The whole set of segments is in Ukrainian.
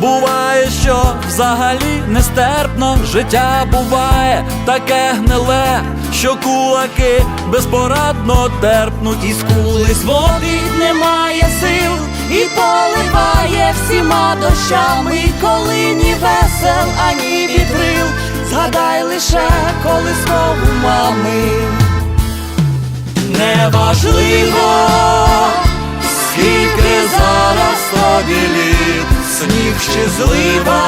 Буває, що взагалі нестерпно життя буває таке гниле, що кулаки безпорадно терпнуть і скули Зводить немає сил і поливає всіма дощами, коли ні весел, ані вітрил. Згадай лише, коли знову мами. Неважливо, скільки зараз тобі літ, сніг ще злива,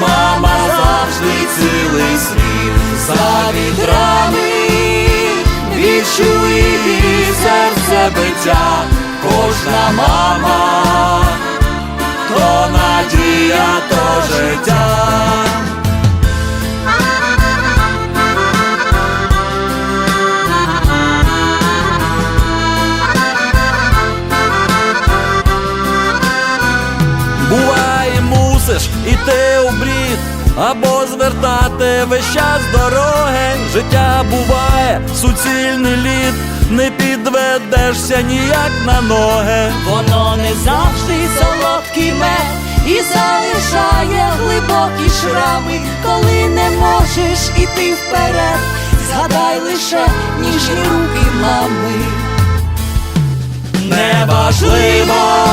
мама завжди цілий світ. За вітрами, відчує серце биття, кожна мама, то мусиш іти у брід, або звертати весь час дороги. Життя буває, суцільний лід, не підведешся ніяк на ноги. Воно не завжди солодкий мед і залишає глибокі шрами, коли не можеш іти вперед. Згадай лише ніжні руки мами. Неважливо,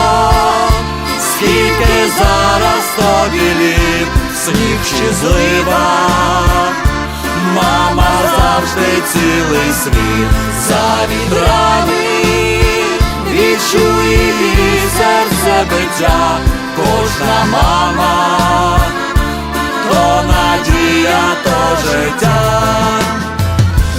скільки зараз тобі літ, сніг чи мама завжди цілий світ за вітрами, відчує її серце биття, кожна мама, то надія, то життя.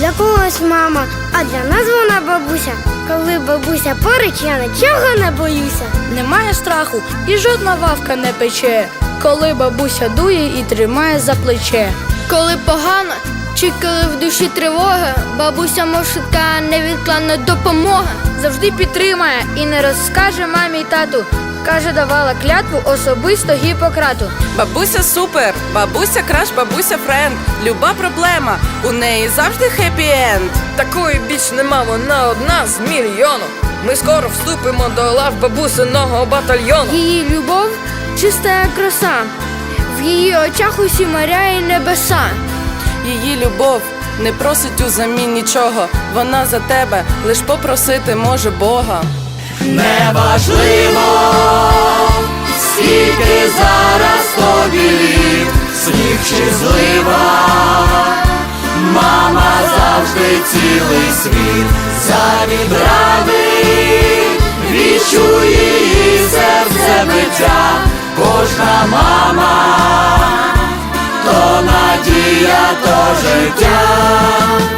Для когось мама, а для нас вона бабуся. Коли бабуся поруч, я нічого не боюся. Немає страху і жодна вавка не пече, коли бабуся дує і тримає за плече. Коли погано, чи коли в душі тривога, бабуся мов швидка невідкладна допомога. Завжди підтримає і не розкаже мамі й тату. Каже, давала клятву особисто Гіппократу. Бабуся супер, бабуся краш, бабуся френд. Люба проблема, у неї завжди хеппі-енд. Такої більш нема, вона одна з мільйону. Ми скоро вступимо до лав бабусиного батальйону. Її любов чиста як роса, в її очах усі моря і небеса. Її любов не просить у замін нічого. Вона за тебе лиш попросити може Бога. Неважливо, скільки зараз тобі літ, сніг чи злива, мама завжди цілий світ за відрами, відчує її серце биття, кожна мама, то надія, то життя.